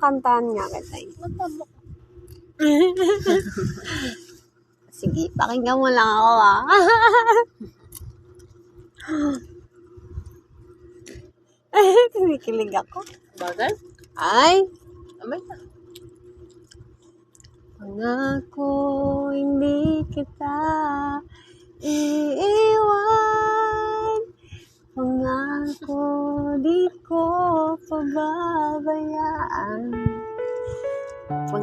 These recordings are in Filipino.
kakantahan nga kita eh. Sige, pakinggan mo lang ako ah. Kinikilig ako. Bagay? Ay, Amay na. pangako hindi kita iiwan. Pangako di ko pababayaan.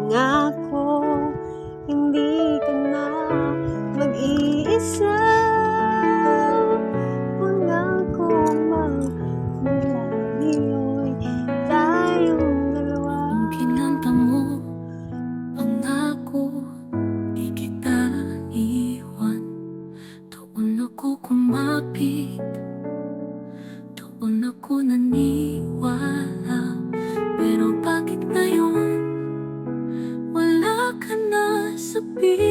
Pangako hindi ka na mag-iisa. Pangako magmulayo'y tayong dalawa. Nung kinanta mo Pangako Di kita iwan Doon ako kumapit Doon ako naniwala na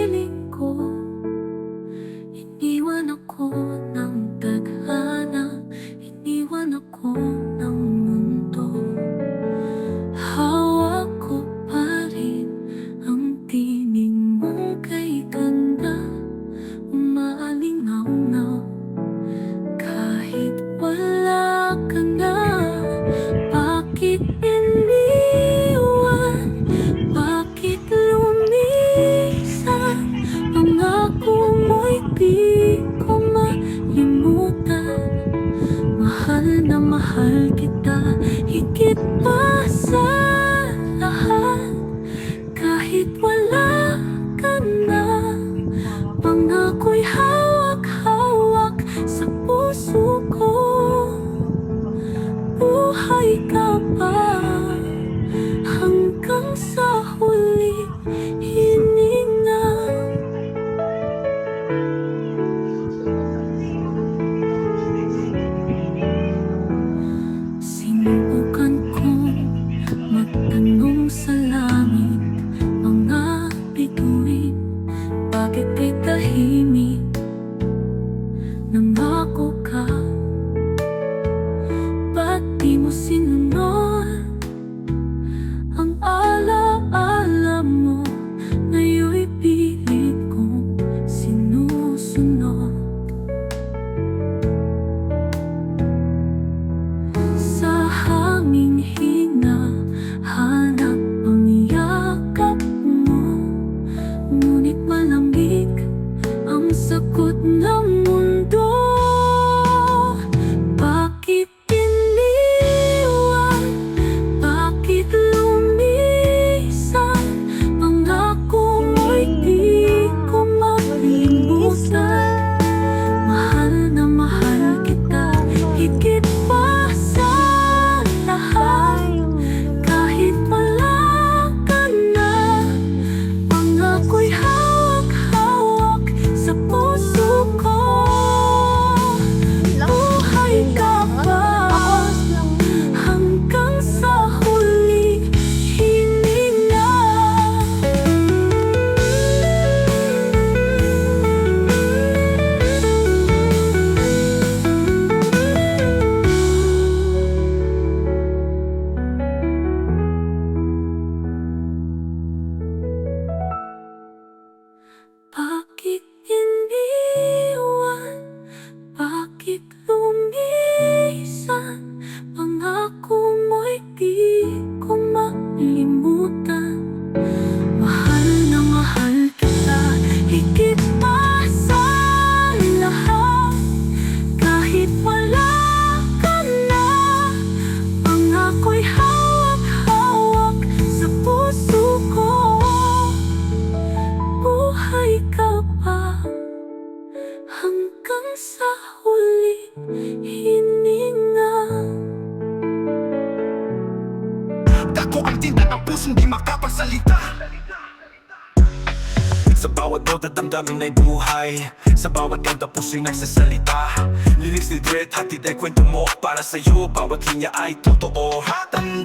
pagtitahimik 一个 hininga Dako ang tinda ng pusong di makapagsalita Sa bawat nota damdamin ay buhay. Sa bawat kanta puso'y nagsasalita. Lyrics ni Dred, hatid ay kwento mo Para sa'yo, bawat linya ay totoo. Hatang